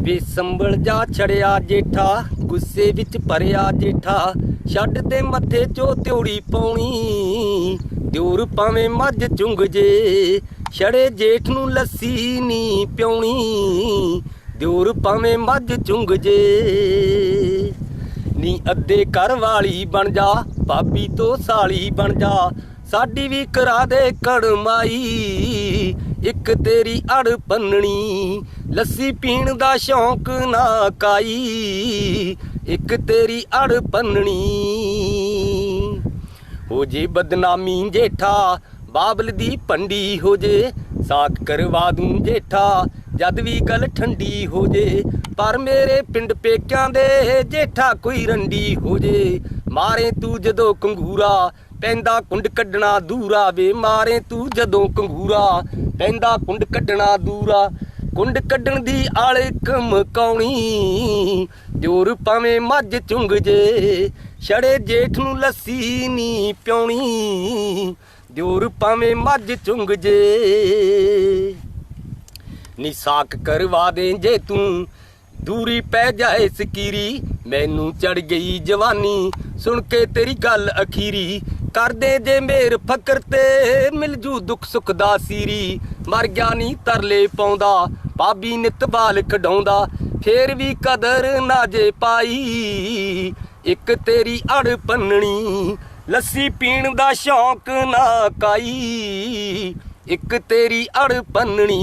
ਵੇ ਸੰਭਲ ਜਾ ਛੜਿਆ ਜੇਠਾ, ਗੁੱਸੇ ਵਿੱਚ ਭਰਿਆ ਜੇਠਾ। ਛੱਡ ਦੇ ਮੱਥੇ ਚੋ ਤਿਉੜੀ ਪਾਉਣੀ, ਦਿਉਰ ਭਾਵੇਂ ਮੱਝ ਚੁੰਗ ਜੇ। ਛੜੇ ਜੇਠ ਨੂੰ ਲੱਸੀ ਨੀ ਪਿਉਣੀ, ਦਿਉਰ ਭਾਵੇਂ ਮੱਝ ਚੁੰਗ ਜੇ। ਨੀ ਅੱਧੇ ਘਰ ਵਾਲੀ ਬਣ ਜਾ, ਭਾਬੀ ਤੋਂ ਸਾਲੀ ਬਣ ਜਾ। ਸਾਡੀ ਵੀ ਕਰਾ ਦੇ ਕੜਮਾਈ ਇੱਕ ਤੇਰੀ ਅੜ ਪੰਨਣੀ, ਲੱਸੀ ਪੀਣ ਦਾ ਸ਼ੌਂਕ ਨਾ ਕਾਈ, ਇੱਕ ਤੇਰੀ ਅੜ ਪੰਨਣੀ। ਹੋ ਜੇ ਬਦਨਾਮੀ ਜੇਠਾ, ਬਾਬਲ ਦੀ ਪੰਡੀ ਹੋ ਜੇ ਸਾਕ ਕਰਵਾ ਦੂੰ ਜੇਠਾ, ਜਦ ਵੀ ਗੱਲ ਠੰਡੀ ਹੋ ਜੇ, ਪਰ ਮੇਰੇ ਪਿੰਡ ਪੇਕਿਆਂ ਦੇ ਜੇਠਾ ਕੋਈ ਰੰਡੀ ਹੋ ਜੇ। ਮਾਰੇ ਤੂੰ ਜਦੋਂ ਕੰਗੂਰਾ, ਪੈਂਦਾ ਕੁੰਡ ਕੱਢਣਾ ਦੂਰਾ ਵੇ, ਮਾਰੇ ਤੂੰ ਜਦੋਂ ਕੰਗੂਰਾ ਪੈਂਦਾ ਕੁੰਡ ਕੱਢਣਾ ਦੂਰਾ। ਕੁੰਡ ਕੱਢਣ ਦੀ ਆਲੇ ਕਮਕਾਉਣੀ ਦਿਉਰ ਭਾਵੇਂ ਮੱਝ ਚੁੰਗ ਜੇ, ਛੜੇ ਜੇਠ ਨੂੰ ਲੱਸੀ ਨੀ ਪਿਉਣੀ। ਦਿਉਰ ਭਾਵੇਂ ਮੱਝ ਚੁੰਗ ਜੇ। ਨਿਸ਼ਾਕ ਕਰਵਾ ਦੇ ਜੇ ਤੂੰ, ਦੂਰੀ ਪੈ ਜਾਏ ਸਕੀਰੀ। ਮੈਨੂੰ ਚੜ ਗਈ ਜਵਾਨੀ, ਸੁਣ ਕੇ ਤੇਰੀ ਗੱਲ ਅਖੀਰੀ। ਕਰਦੇ ਜੇ ਮੇਰ ਫਕਰ ਤੇ ਮਿਲ ਜੂ ਦੁੱਖ ਸੁੱਖ ਦਾ ਸੀਰੀ। ਮਰ ਗਿਆ ਨਹੀਂ ਤਰਲੇ ਪਾਉਂਦਾ, ਭਾਬੀ ਨਿਤ ਬਾਲ ਕਢਾਉਂਦਾ ਫੇਰ ਵੀ ਕਦਰ ਨਾ ਜੇ ਪਾਈ। ਇੱਕ ਤੇਰੀ ਅੜ ਪੰਨਣੀ, ਲੱਸੀ ਪੀਣ ਦਾ ਸ਼ੌਂਕ ਨਾ ਕਾਈ। ਇੱਕ ਤੇਰੀ ਅੜ ਪੰਨਣੀ।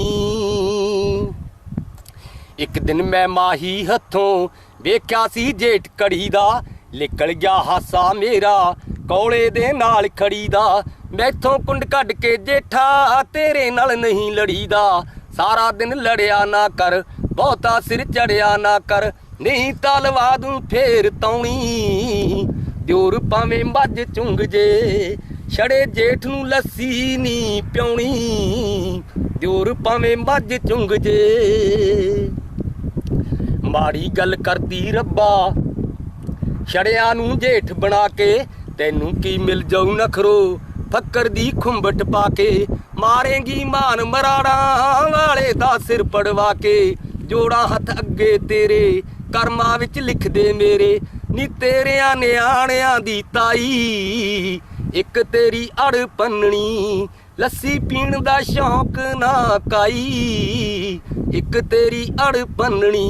ਇੱਕ ਦਿਨ ਮੈਂ ਮਾਹੀ ਹੱਥੋਂ ਵੇਖਿਆ ਸੀ ਜੇਠ ਕੜੀ ਦਾ, ਨਿਕਲ ਗਿਆ ਹਾਸਾ ਮੇਰਾ। ਕੋਲੇ ਦੇ ਨਾਲ ਖੜੀ ਦਾ ਮੈਥੋਂ ਕੁੰਡ ਕੱਢ ਕੇ ਜੇਠਾ ਤੇਰੇ ਨਾਲ ਨਹੀਂ ਲੜੀਦਾ। ਸਾਰਾ ਦਿਨ ਲੜਿਆ ਨਾ ਕਰ, ਬਹੁਤਾ ਸਿਰ ਚੜਿਆ ਨਾ ਕਰ। ਨਹੀਂ ਤਾਂ ਲਵਾ ਦੂੰ ਫੇਰ ਤੌਣੀ। ਦਿਉਰ ਭਾਵੇਂ ਮੱਝ ਚੁੰਗ ਜੇ, ਛੜੇ ਜੇਠ ਨੂੰ ਲੱਸੀ ਨੀ ਪਿਉਣੀ। ਦਿਉਰ ਭਾਵੇਂ ਮੱਝ ਚੁੰਗ ਜੇ। ਮਾੜੀ ਗੱਲ ਕਰਦੀ ਰੱਬਾ, ਛੜਿਆਂ ਨੂੰ ਜੇਠ ਬਣਾ ਕੇ ਤੈਨੂੰ ਕੀ ਮਿਲ ਜਾਊ ਨਖਰੋ? ਫੱਕਰ ਦੀ ਖੁੰਬਟ ਪਾ ਕੇ ਮਾਰੇਂਗੀ ਮਾਨ ਮਰਾੜਾ ਵਾਲੇ ਦਾ ਸਿਰ ਪੜਵਾ ਕੇ ਜੋੜਾ ਹੱਥ ਅੱਗੇ ਤੇਰੇ, ਕਰਮਾਂ ਵਿੱਚ ਲਿਖ ਦੇ ਮੇਰੇ। ਨੀ ਤੇਰਿਆਂ ਨਿਆਣਿਆਂ ਦੀ ਤਾਈ, ਇੱਕ ਤੇਰੀ ਅੜ ਪੰਨਣੀ। ਲੱਸੀ ਪੀਣ ਦਾ ਸ਼ੌਂਕ ਨਾ ਕਾਈ, ਇੱਕ ਤੇਰੀ ਅੜ ਪੰਨਣੀ।